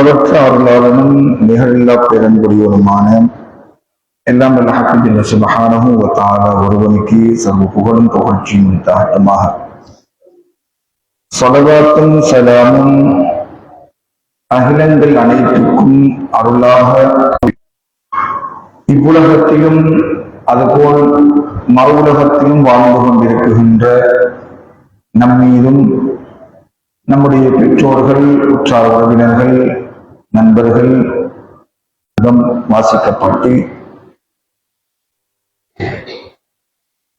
அளவற்ற அருளாளனும் நிகழ்லா பெருங்குடியவனுமான எல்லாம் வல்ல ஹக்கின் சுபஹானஹு வ தஆலா ஒருவனுக்கு சர்வ புகழும் புகழ்ச்சியும் தாட்டமாக சொலவாத்தும் சலாமும் அகிலங்கள் அனைத்துக்கும் அருளாக. இவ்வுலகத்திலும் அதுபோல் மறு உலகத்திலும் வாழ்ந்து கொண்டிருக்கின்ற நம்மீதும் நம்முடைய பெற்றோர்கள் உற்றார் உறவினர்கள் நண்பர்கள் வாசிக்கப்பட்டு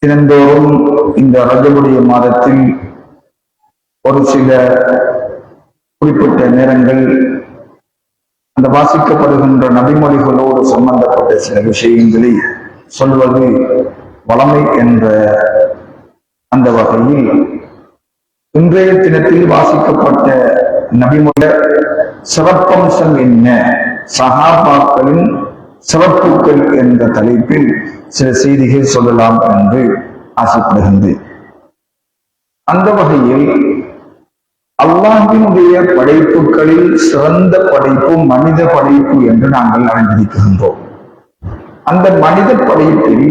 தினந்தோறும் இந்த ரஜபுடைய மாதத்தில் ஒரு சில குறிப்பிட்ட நேரங்கள் அந்த வாசிக்கப்படுகின்ற நபிமொழிகளோடு சம்பந்தப்பட்ட சில விஷயங்களை சொல்வது வளமை என்ற அந்த வகையில் இன்றைய தினத்தில் வாசிக்கப்பட்ட நபிமுறை சிறப்பம்சம் என்ன? சகாபாக்களின் சிறப்புகள் என்ற தலைப்பில் சில செய்திகள் சொல்லலாம் என்று ஆசைப்படுகின்றேன் அந்த வகையில் அல்லாஹினுடைய படைப்புகளில் சிறந்த படைப்பு மனித படைப்பு என்று நாங்கள் அறிந்திருக்கின்றோம் அந்த மனித படைப்பில்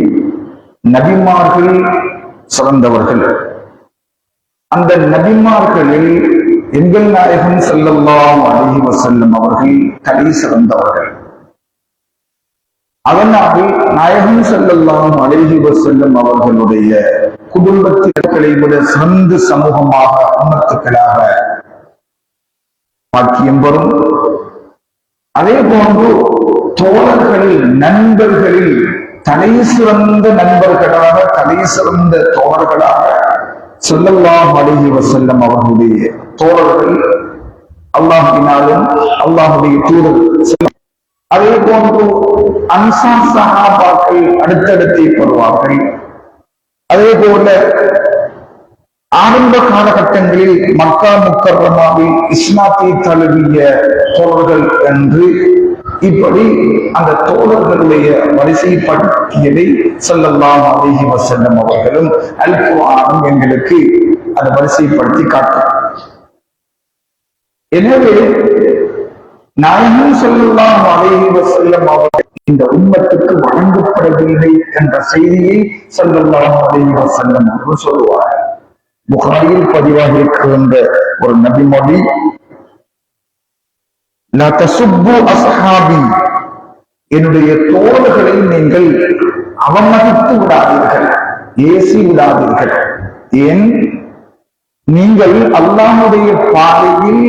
நபிமார்கள் சிறந்தவர்கள். அந்த நபிமார்களில் எங்கள் நாயகம் செல்லல்லாம் அழகி வசல்லம் அவர்கள் தலை சிறந்தவர்கள். அதனால் நாயகம் செல்லல்லாம் அழகி வசல்லம் அவர்களுடைய குடும்பத்தினர்களை விட சிறந்த சமூகமாக உம்மத்துக்களாக பாக்கியம் வரும். அதே போன்று தோழர்களில் நண்பர்களில் தலை சிறந்த நண்பர்களாக தலை சிறந்த தோழர்களாக செல்லல்லாம் அழகி வசல்லம் அவர்களுடைய தோழர்கள் அல்லாஹினாலும் அல்லாஹுடைய தூதர் அதே போன்று அன்சார் சகாபாக்கள் அடுத்தடுத்தே வருவார்கள். அதே போல ஆரம்ப காலகட்டங்களில் மக்கா முக்கரமாவில் இஸ்லாத்தை தழுவிய தோழர்கள் என்று இப்படி அந்த தோழர்களுடைய வரிசைப்படுத்தியதை செல்லலாம் சொல்லலாம் அலிஹி வசல்லம் அவர்களும் அல் எங்களுக்கு அதை வரிசைப்படுத்தி காட்டும் எனவே நாயகம் சொல்லலாம் அலிஹி வசல்லம் அவர்கள் இந்த உண்மத்துக்கு வழங்கப்படவில்லை என்ற செய்தியை சொல்லலாம் அலிஹி வசல்லம் அவர்கள் சொல்லுவார்கள். புகாரியில் பதிவாக இருக்கின்ற ஒரு நபிமொழி லா அஸ்ஹாபி என்னுடைய தோழர்களை நீங்கள் அவமதித்து விடாதீர்கள் ஏசி விடாதீர்கள். ஏன்? நீங்கள் அல்லாஹுடைய பாதையில்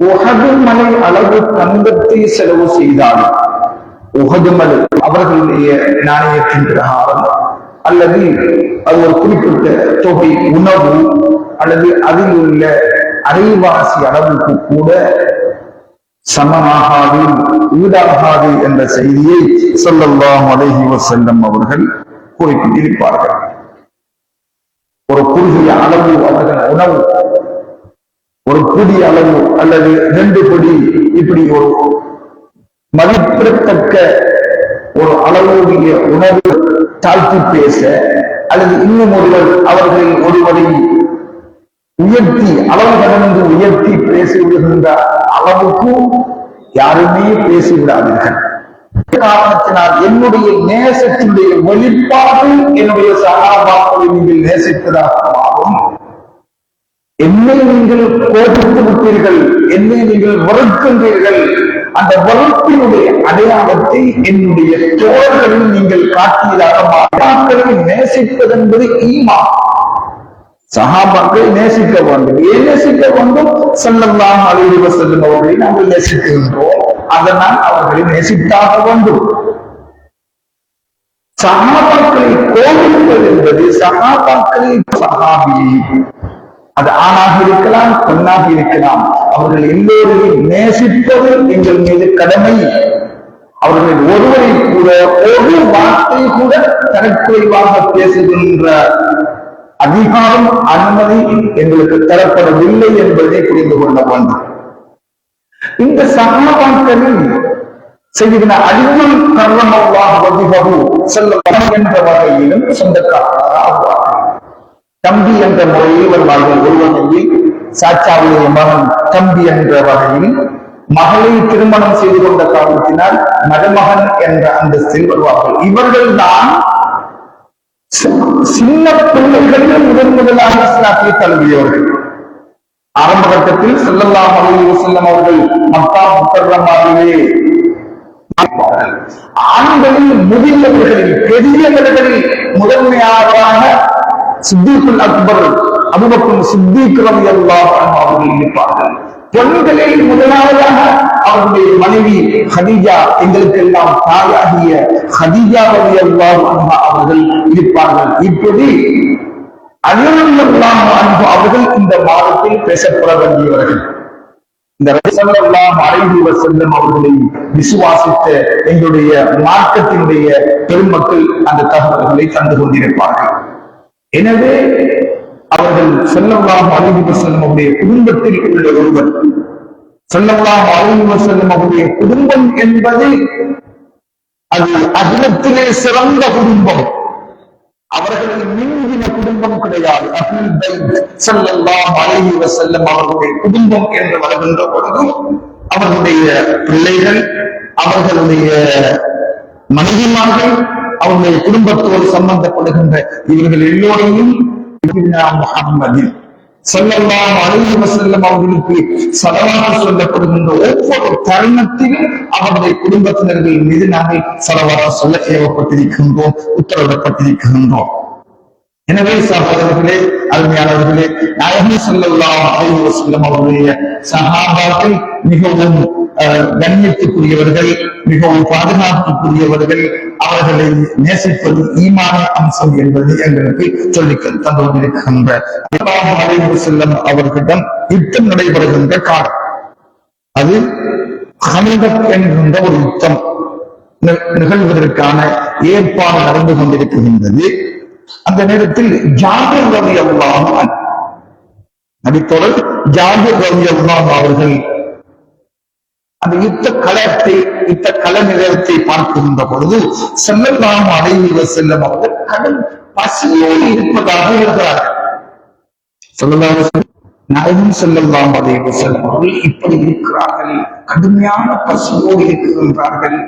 உகது மலை அளவு தங்கத்தை செலவு செய்தாலும் உகது மலை அவர்களுடைய நாணயத்தின் பிரகாரம் அல்லது அது ஒரு குறிப்பிட்ட தொகை உணவு அல்லது அதில் உள்ள அரைவாசி அளவுக்கு கூட சமமாகாது ஈடாகாது என்ற செய்தியை சொல்லல்லாம் அலஹி வசல்லம் அவர்கள் குறிப்பிட்டிருப்பார்கள். ஒரு குறுகிய அளவு அவர்கள் உணவு ஒரு புதிய அளவு அல்லது ரெண்டு படி இப்படி ஒரு மதிப்பிடத்தக்க ஒரு அளவுடைய உணவு தாழ்த்தி பேச அல்லது இன்னும் ஒருவர் அவர்களில் ஒருவரை உயர்த்தி அளவு கடந்து உயர்த்தி பேசிவிடுகின்ற அளவுக்கும் யாருமே பேசிவிடாதீர்கள் காரணத்தினால் என்னுடைய நேசத்தினுடைய வெளிப்பாடு என்னுடைய சகாபாக்களை நீங்கள் நேசித்ததாக மாறும். என்னை நீங்கள் கோபித்து விட்டீர்கள் என்னை நீங்கள் வெறுக்கின்றீர்கள். அந்த வகுப்பினுடைய அடையாளத்தை என்னுடைய தோழர்களில் நீங்கள் காட்டியதாக மாக்களை நேசிப்பது என்பது ஈமா சகாபாக்களை நேசிக்க வேண்டும். ஏன் நேசிக்க வேண்டும்? செல்லலாம் அலுவலக செல்லும் அவர்களை நாங்கள் நேசிக்கின்றோம். அதனால் அவர்களை நேசித்தாக வேண்டும். சகாபாக்களை கோவிப்பது என்பது சகாபாக்களை சகாபியை அது ஆணாக இருக்கலாம் பெண்ணாக இருக்கலாம். அவர்கள் எல்லோரையும் நேசிப்பது எங்கள் மீது கடமை. அவர்கள் ஒருவரை கூட ஒரு வார்த்தை கூட தரக்குறைவாக பேசுகின்ற அதிகாரம் அனுமதி எங்களுக்கு தரப்படவில்லை என்பதை புரிந்து கொள்ள வேண்டும். இந்த சகாபாக்களில் செய்கிற அடிமை கர்ணமல்லாக செல்ல என்ற வகையிலும் சொந்தக்காரராக ஆவார் தம்பி என்ற முறையில் வருவார்கள் ஒருவனையில் சாச்சாவுடைய மகன் தம்பி என்ற வகையில் மகளை திருமணம் செய்து கொண்ட காரணத்தினால் மருமகன் என்ற அந்தஸ்தில் வருவார்கள் இவர்கள் தான் சின்ன பிள்ளைகளில் முதன் முதலாக இஸ்லாத்திய தழுவியவர்கள். ஆரம்ப கட்டத்தில் செல்லல்லாம் அலைஹி செல்லம் அவர்கள் மக்கா முத்தரமாகவே ஆண்களில் முதியவர்களில் பெரியவர்களில் முதன்மையாக சித்திகுல் அக்பர் அபுபக்கம் சித்திக் ரவி அவர்கள் இருப்பார்கள். பெண்களில் முதலாவதாக அவருடைய மனைவி ஹதீஜா எங்களுக்கெல்லாம் தாயாகிய ஹதிஜா ரவி அவர்கள் இருப்பார்கள். இப்படி அலிரல்லாஹு அன்பு அவர்கள் இந்த மாதத்தில் பேசப்பட வேண்டியவர்கள். இந்த ரசல்லாம் அலைஹி செல்லும் அவர்களை விசுவாசித்த எங்களுடைய மார்க்கத்தினுடைய பெருமக்கள் அந்த தகவல்களை தந்து கொண்டிருப்பார்கள். எனவே அவர்கள் செல்லல்லாம் அலைஹி செல்லும் அவருடைய குடும்பத்தில் உள்ள ஒருவர். செல்லல்லாம் அலைஹி செல்லும் அவருடைய குடும்பம் என்பது அது அகிலத்திலே சிறந்த குடும்பம். அவர்களின் மின்கின குடும்பம் கிடையாது. அஹ்லுல் பைத் ஸல்லல்லாஹு அலைஹி அவர்களுடைய குடும்பம் என்று வருகின்ற பொழுதும் அவர்களுடைய பிள்ளைகள் அவர்களுடைய மனைவிமார்கள் அவருடைய குடும்பத்தோடு சம்பந்தப்படுகின்ற இவர்கள் எல்லோரையும் முகம்மதில் சொல்லலாம் அலைஹி செல்லும் அவர்களுக்கு சலவாக சொல்லப்படுகின்ற ஒவ்வொரு தருணத்திலும் அவருடைய குடும்பத்தினர்கள் மீது நாங்கள் சலவாக சொல்ல ஏவப்பட்டிருக்கின்றோம் உத்தரவிடப்பட்டிருக்கின்றோம். எனவே சகோதரர்களே அருமையானவர்களே நாயகம் செல்லலாம் அலைஹி செல்லும் அவருடைய சகாபாக்கள் மிகவும் அஹ், கண்ணியத்துக்குரியவர்கள் மிகவும் பாதுகாப்புக்குரியவர்கள் அவர்களை நேசிப்பது ஈமான அம்சம் என்பது எங்களுக்கு சொல்லிக் தந்திருக்கின்ற கொண்டிருக்கின்ற அலைஹி செல்லம் அவர்களிடம் யுத்தம் நடைபெறுகின்ற காலம். அது ஹமிதத் என்கின்ற ஒரு யுத்தம் நிகழ்வதற்கான ஏற்பாடு நடந்து கொண்டிருக்கின்றது. அந்த நேரத்தில் ஜாபிர் ரவி அல்லாஹ் நபித்தோழர் ஜாபிர் ரவி அல்லாஹ் அவர்கள் அந்த யுத்த களத்தை யுத்த கள நிலையத்தை பார்க்கின்ற பொழுது செல்லலாம் அடைவ செல்லும் அவர்கள் கடும் பசியோடு இருப்பதாக இருக்கிறார்கள் சொல்லலாம் நாயகம் செல்லலாம் அடைவ செல்லும் அவர்கள் இப்படி இருக்கிறார்கள். கடுமையான பசியோடு இருக்கின்றார்கள்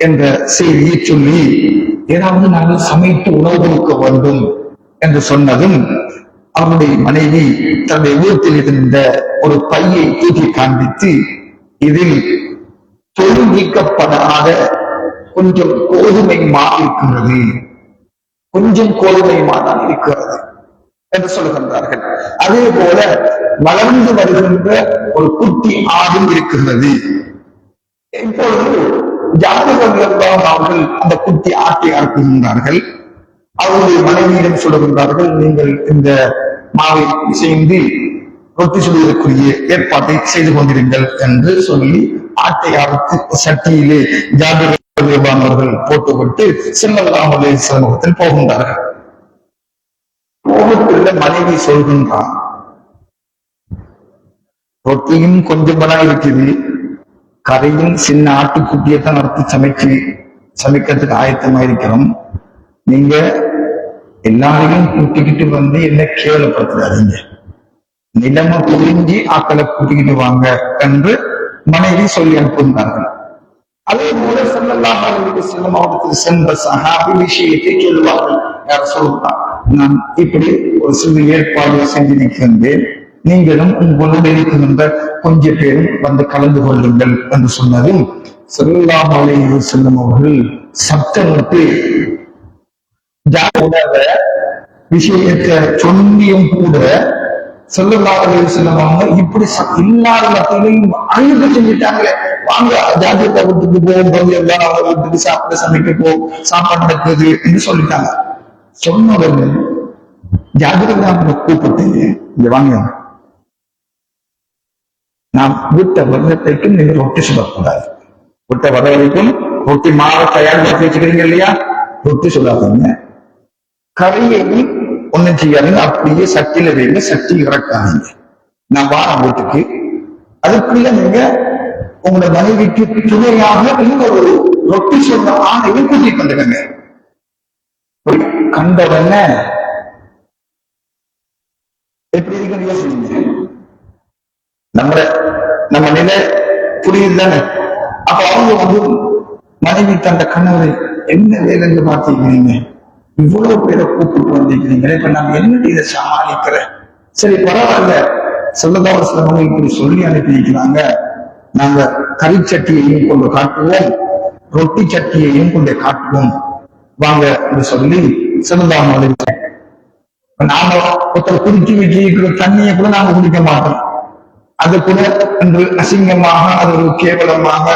என்ற செய்தியை சொல்லி ஏதாவது நாங்கள் சமைத்து உணவு கொடுக்க வேண்டும் என்று சொன்னதும் அவருடைய மனைவி தன்னுடைய வீட்டில் இருந்த ஒரு பையை தூக்கி காண்பித்து இதில் தொழுவிக்கப்படாத கொஞ்சம் கோதுமை மா இருக்கிறது. கொஞ்சம் கோதுமை மாதான் இருக்கிறது என்று சொல்லுகின்றார்கள். அதே போல வளர்ந்து வருகின்ற ஒரு குட்டி ஆடும் இருக்கிறது. இப்பொழுது ஜாதகம் அவர்கள் அந்த குட்டி ஆட்டை அறுக்குகின்றார்கள் அவருடைய மனைவியிடம் சொல்லுகின்றார்கள் நீங்கள் இந்த மாவை செய்து ரொட்டி சுடுவதற்குரிய ஏற்பாட்டை செய்து கொண்டிருங்கள் என்று சொல்லி ஆட்டை அறுத்து சட்டியிலே ஜாதகம் போட்டுவிட்டு செல்லல்லாமலே சமூகத்தில் போகின்றார்கள். போகக்குள்ள மனைவி சொல்கின்றான் ரொட்டியும் கொஞ்சம் இருக்குது. கரையும் சின்ன ஆட்டுக்குட்டியை தான் அறுத்து சமைச்சு சமைக்கிறதுக்கு ஆயத்தமா இருக்கிறோம் நீங்க எல்லாரையும் கூட்டிக்கிட்டு வந்து என்ன கேவலப்படுத்துறாதீங்க நிலைமை புரிஞ்சு ஆக்களை கூட்டிக்கிட்டு வாங்க என்று மனைவி சொல்லி அனுப்புகிறார்கள் அதே போல செல்லல்லாக செல்ல மாவட்டத்தில் சென்ற சகாபி விஷயத்தை கேள்வார்கள் யார சொல்லலாம் நான் இப்படி ஒரு சில ஏற்பாடு செஞ்சிருக்கின்றேன் நீங்களும் உங்களுடன் இருக்கின்ற கொஞ்ச பேரும் வந்து கலந்து கொள்ளுங்கள் என்று சொன்னதும் செல்லாம் செல்லும் அவர்கள் சப்தமிட்டு ஜாதக விஷயத்தை சொல்லியும் கூட செல்லல்லாத செல்லவாங்க இப்படி இல்லாத மக்களையும் மத்தியிலையும் செஞ்சுட்டாங்களே. வாங்க ஜாதியத்தை வீட்டுக்கு போவோம் வந்து அவங்க வீட்டுக்கு சாப்பிட சமைக்க போ சாப்பாடு நடக்குது என்று சொல்லிட்டாங்க. சொன்னவர்கள் உடனே கூப்பிட்டு இங்க வாங்க. நான் விட்ட வர்றதைக்கும் நீங்க ரொட்டி சுடக்கூடாது. விட்ட வர ரொட்டி மாவை தயார்படுத்தி வச்சுக்கிறீங்க இல்லையா? ரொட்டி சுடாதீங்க. கரையை ஒண்ணும் செய்யாதீங்க. அப்படியே சட்டியில வைங்க. சட்டி இறக்காதீங்க. நான் வாரம் வீட்டுக்கு அதுக்குள்ள நீங்க உங்களோட மனைவிக்கு துணையாக இன்னொரு ரொட்டி சொன்ன ஆணையும் கூட்டிட்டு வந்துடுங்க. கண்டவன எப்படி இருக்குன்னு யோசிங்க. நம்மள நம்ம நிலை புரியுது தானே? அப்ப அவங்க வந்து மனைவி தந்த கணவரை என்ன வேலைன்னு பார்த்துக்கிறீங்க இவ்வளவு பேரை கூப்பிட்டு வந்திருக்கிறீங்க இப்ப நான் என்ன இதை சமாளிக்கிறேன் சரி பரவாயில்ல. சொல்லதான் ஒரு சிலவங்க இப்படி சொல்லி அனுப்பி வைக்கிறாங்க நாங்க கறிச்சட்டியையும் கொண்டு காட்டுவோம். ரொட்டி சட்டியையும் கொண்டு காட்டுவோம். வாங்க என்று சொல்லி சிறந்தாம் நாங்க ஒருத்தர் குடிச்சு வச்சிருக்கிற தண்ணியை கூட நாங்க குடிக்க மாட்டோம். அது கூட என்று அசிங்கமாக அது ஒரு கேவலமாக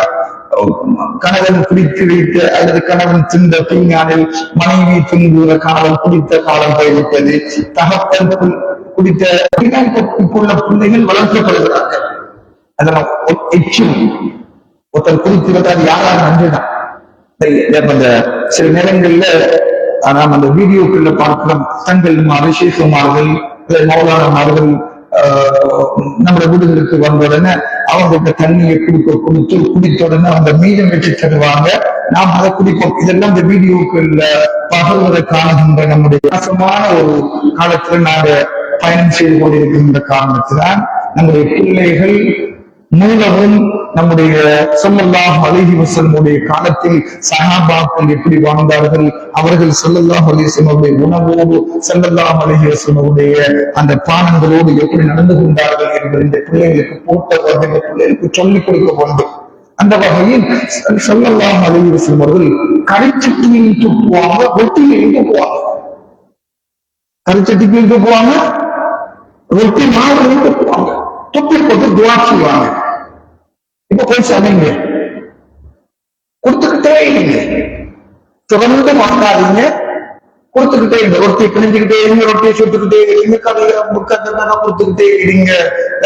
கணவன் குடித்து வைத்து அல்லது கணவன் தின்ற பின்னாளில் மனைவி துன்புற காலம் குடித்த காலம் போய்விட்டது. தகப்பன் குடித்த இப்ப பிள்ளைகள் வளர்க்கப்படுகிறார்கள். அதனால் எச்சும் ஒருத்தர் குடித்து விட்டால் யாரா நன்றிதான். அந்த சில நேரங்கள்ல நாம் அந்த வீடியோக்குள்ள பார்க்கிறோம். தங்கள் ரிஷிகுமார்கள் மௌலானமார்கள் நம்ம வீடுகளுக்கு வந்த உடனே அவங்களுக்கு தண்ணியை குடிக்க கொடுத்து குடித்த உடனே அவங்க மீதம் வச்சு தருவாங்க. நாம் அதை குடிப்போம். இதெல்லாம் இந்த வீடியோக்குள்ள பகர்வதை காணுகின்ற நம்முடைய மோசமான ஒரு காலத்துல நாங்க பயணம் செய்து கொண்டிருக்கின்ற காரணத்தினால் நம்முடைய பிள்ளைகள் மூலமும் நம்முடைய சொல்லல்லாஹ் அலிஹி வசல்முடைய காலத்தில் சஹாபாக்கள் எப்படி வாழ்ந்தார்கள்? அவர்கள் சொல்லல்லாஹ் அலிஹிவசனுடைய உணவோடு சொல்லல்லாஹ் அலிஹி வசல்லுடைய அந்த பானங்களோடு எப்படி நடந்து கொண்டார்கள் என்பது இந்த பிள்ளைகளுக்கு போட்ட இந்த பிள்ளைகளுக்கு சொல்லிக் கொடுக்க வேண்டும். அந்த வகையில் சொல்லல்லாஹ் அலிஹி வசல்லம் அவர்கள் கரைச்சட்டியில் தூக்குவாங்க ரொட்டியில் துப்புவாங்க கரைச்சட்டிக்கு துப்புவாங்க ரொட்டி மாவு போவாங்க தொப்பில் போட்டு துவா செய்வாங்க. இப்ப போய் சொன்னீங்க கொடுத்துக்கிட்டே இருங்க. தொடர்ந்து வாங்காதீங்க கொடுத்துக்கிட்டே இருங்க. ரொட்டி பிணைஞ்சுக்கிட்டே இருங்க. ரொட்டியை சுட்டுக்கிட்டே இருங்க. கடையில முக்கத்தான் கொடுத்துக்கிட்டே இருங்க.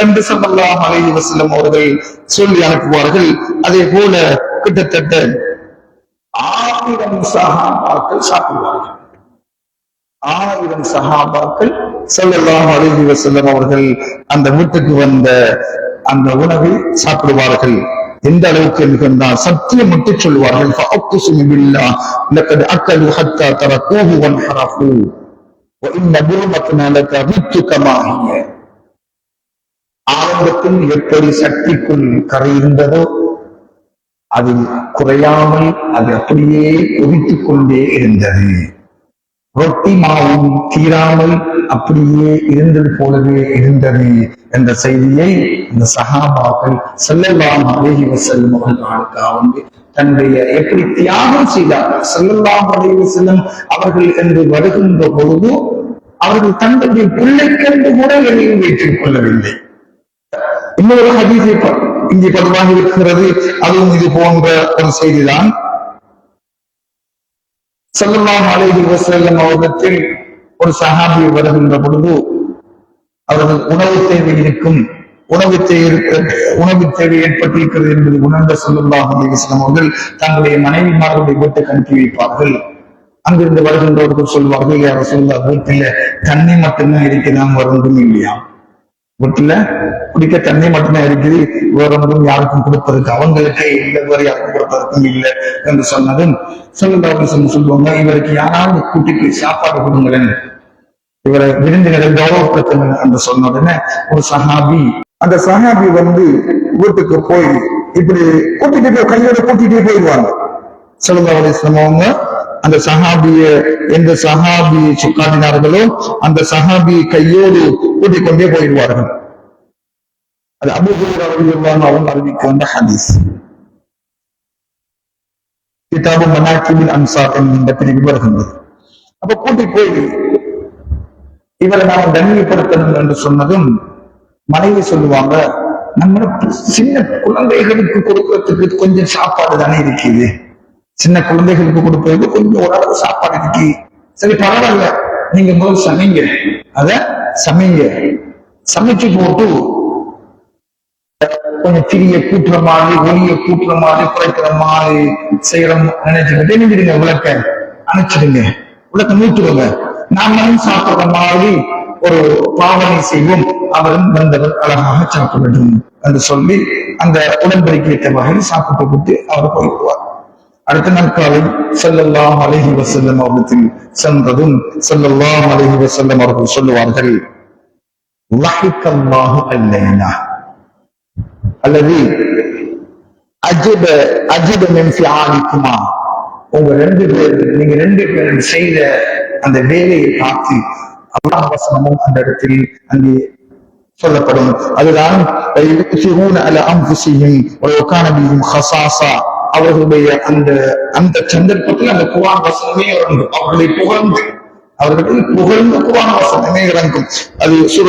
என்று சொல்லலாம் அலை வசலம் அவர்கள் சொல்லி அனுப்புவார்கள். அதே போல கிட்டத்தட்ட ஆயிரம் சகாபாக்கள் சாப்பிடுவார்கள். ஆயிரம் சகாபாக்கள் செல்லலாம் அலைஹி வஸல்லம் அவர்கள் அந்த வீட்டுக்கு வந்த அந்த உணவை சாப்பிடுவார்கள். எந்த அளவுக்கு இருக்கின்றார் சத்தியம் மட்டும் சொல்வார்கள் ஆரம்பத்தில் எப்படி சக்திக்குள் கரையிருந்ததோ அது குறையாமல் அது அப்படியே கொதித்துக் கொண்டே இருந்தது. ரொட்டி மாவும் தீராமல் அப்படியே இருந்தது போலவே இருந்தது. என்ற செய்தியை இந்த சகாபாக்கள் செல்லல்லாம் அழகி செல்லும் அவர்களுக்காக வந்து தன்னுடைய எப்படி தியாகம் செய்தார்கள். செல்லலாம் அழகி செல்லும் அவர்கள் என்று வருகின்ற பொழுது அவர்கள் தங்களுடைய பிள்ளைக்கென்று கூட எதையும் வைத்துக் கொள்ளவில்லை இன்னொரு ஹதீஸை ப- இங்கே பதிவாக இருக்கிறது. அதுவும் இது போன்ற ஒரு செய்திதான். செல்லல்லாம் அலைஹி செல்லும் அவரிடத்தில் ஒரு சகாபி வருகின்ற பொழுது அவர்கள் உணவு தேவை இருக்கும். உணவு தேவை உணவு தேவை ஏற்பட்டிருக்கிறது என்பது உணர்ந்த ஸல்லல்லாஹு அலைஹி அவர்கள் தங்களுடைய மனைவிமார்களுடைய வீட்டுக்கு அனுப்பி வைப்பார்கள். அங்கிருந்து வருகின்றவர்கள் சொல்வார்கள் யார சொல்ல வீட்டில தண்ணி மட்டும்தான் இருக்குதான் வேற இல்லையா? வீட்டுல குடிக்க தண்ணி மட்டும்தான் இருக்குது வேறொன்றும் யாருக்கும் கொடுப்பதற்கு அவங்களுக்கே இல்லை வேறு யாருக்கும் கொடுப்பதற்கும் இல்லை என்று சொன்னதும் சொல்லுங்க சொல்லுவாங்க இவருக்கு யாராவது கூட்டிட்டு சாப்பாடு கொடுங்களேன். இவரை விருந்தினரை கௌரவப்படுத்துங்க என்று சொன்ன உடனே ஒரு சஹாபி அந்த சஹாபி வந்து வீட்டுக்கு போய் இப்படி கூட்டிட்டு போய் கையோட கூட்டிட்டு போயிடுவாங்க. சொல்லுங்க அவங்க அந்த சஹாபிய எந்த சஹாபி சுக்காட்டினார்களோ அந்த சஹாபி கையோடு கூட்டிக் கொண்டே போயிடுவார்கள். அது அபுஹுரைரா அவர்கள் அவங்க அறிவிக்க வந்த ஹதீஸ். கிதாபு மனாக்கிபில் அன்சார் என்கின்ற பிரிவு வருகின்றது அப்ப கூட்டி போய் இவரை நாம் தனிமைப்படுத்தணும் என்று சொன்னதும் மனைவி சொல்லுவாங்க நம்ம சின்ன குழந்தைகளுக்கு கொடுக்கறதுக்கு கொஞ்சம் சாப்பாடு தானே இருக்குது. சின்ன குழந்தைகளுக்கு கொடுப்பதுக்கு கொஞ்சம் ஓரளவு சாப்பாடு இருக்கு. சரி பரவாயில்ல. நீங்க முதல் சமைங்க. அத சமைங்க. சமைச்சு போட்டு கொஞ்சம் திரிய கூட்டுற மாதிரி ஒளிய கூட்டுற மாதிரி குறைக்கிற மாதிரி செய்யற நினைச்சுக்கிட்டே நினைச்சிடுங்க விளக்க. அணைச்சிடுங்க. விளக்க நூற்றுடுங்க நாமளும் சாப்பிடுற மாதிரி ஒரு பாவனை செய்வோம். அவரும் வந்தவர் அழகாக சாப்பிட வேண்டும் என்று சொல்லி அந்த உடன்படிக்கையற்ற வகையில் சாப்பிட்டு விட்டு அவர் போய்விடுவார். அடுத்த நாட்காலை செல்லல்லாம் அழகி வசல்லம் அவர்களுக்கு சென்றதும் செல்லல்லாம் அழகி வசல்லம் அவர்கள் சொல்லுவார்கள் லஹிக்கல்லாஹு அல்லைனா அல்லது அஜிப அஜிப மென்சி ஆதிக்குமா உங்க ரெண்டு பேர் நீங்க ரெண்டு பேரும் செய்த அந்த வேலையை பார்த்து அல்லாஹ் வசனமும் அந்த இடத்தில் அங்கே சொல்லப்படும். அதுதான் அல அவர்களுடைய அந்த அந்த சந்தர்ப்பத்தில் அந்த குர்ஆன் வசனமே இறங்கும். அவர்களை புகழ்ந்து அவர்களை புகழ்ந்து குர்ஆன் வசனமே இறங்கும். அது சுர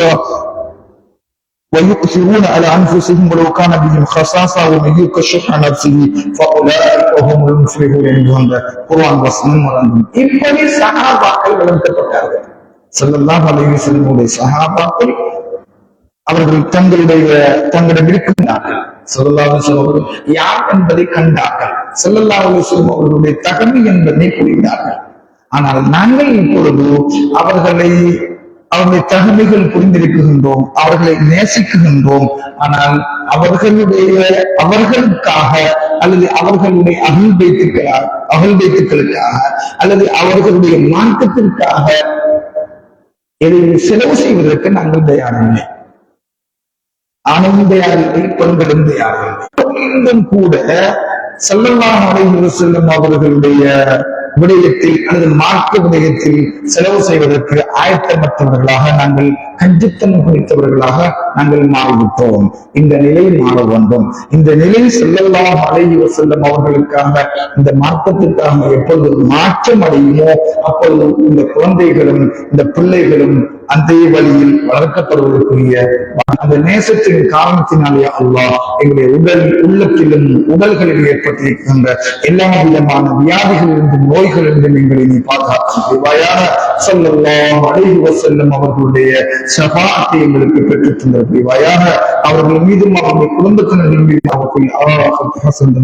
ويؤثرون على انفسهم ولو كان بهم خصاصه ومن يوق شح نفسه فاولئك هم المفلحون என்கின்ற குர்ஆன் வசனம் வழங்கும் இப்படி சஹாபாக்கள் வளர்க்கப்பட்டார்கள் ஸல்லல்லாஹு அலைஹி வஸல்லம் சஹாபாக்கள் அவர்கள் தங்களுடைய தங்களிடம் இருக்கின்றார்கள் ஸல்லல்லாஹு அலைஹி வஸல்லம் அவர்கள் யார் என்பதை கண்டார்கள் ஸல்லல்லாஹு அலைஹி வஸல்லம் அவர்களுடைய தகமை என்பதை புரிந்தார்கள் ஆனால் நாங்கள் இப்பொழுது அவர்களை அவருடைய தகமைகள் புரிந்திருக்கின்றோம் அவர்களை நேசிக்குகின்றோம் ஆனால் அவர்களுடைய அவர்களுக்காக அல்லது அவர்களுடைய அகல் வைத்துக்களாக அகல் வைத்துக்களுக்காக அல்லது அவர்களுடைய மார்க்கத்திற்காக எதையும் செலவு செய்வதற்கு நாங்கள் தயாரில்லை. ஆணும் தயாரில்லை பெண்களும் தயாரில்லை. கூட செல்லல்லாம் அலைஹி செல்லும் அவர்களுடைய விடயத்தில் அல்லது மார்க்க விடயத்தில் செலவு செய்வதற்கு ஆயத்தமற்றவர்களாக நாங்கள் கஞ்சித்தனம் குறித்தவர்களாக நாங்கள் மாறிவிட்டோம். இந்த நிலை மாற வேண்டும். இந்த நிலை செல்லலாம் அலைய செல்லும் அவர்களுக்காக இந்த மார்க்கத்திற்காக எப்பொழுது மாற்றம் அடையுமோ அப்பொழுது இந்த குழந்தைகளும் இந்த பிள்ளைகளும் அந்த வழியில் வளர்க்கப்படுவதற்குரிய அந்த நேசத்தின் காரணத்தினாலே அல்லாஹ் எங்களுடைய உடல் உள்ளத்திலும் உடல்களில் ஏற்பட்டிருக்கின்ற எல்லா விதமான வியாதிகளிலிருந்தும் நோய்களிலிருந்தும் எங்களை நீ பாதுகாக்கிறாயான சொல்லலாம் அழைவு வசல்லம் அவர்களுடைய சபாத்தை எங்களுக்கு பெற்றுத் தந்திருக்கிறாயாக அவர்கள் மீதும் அவருடைய குடும்பத்தினர்கள் மீதும் அவர்கள் ஆஹ் ஹசன்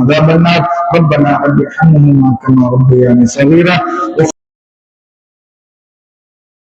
அதாபன்னா ربنا رب ارحمهما كما ربياني صغيرا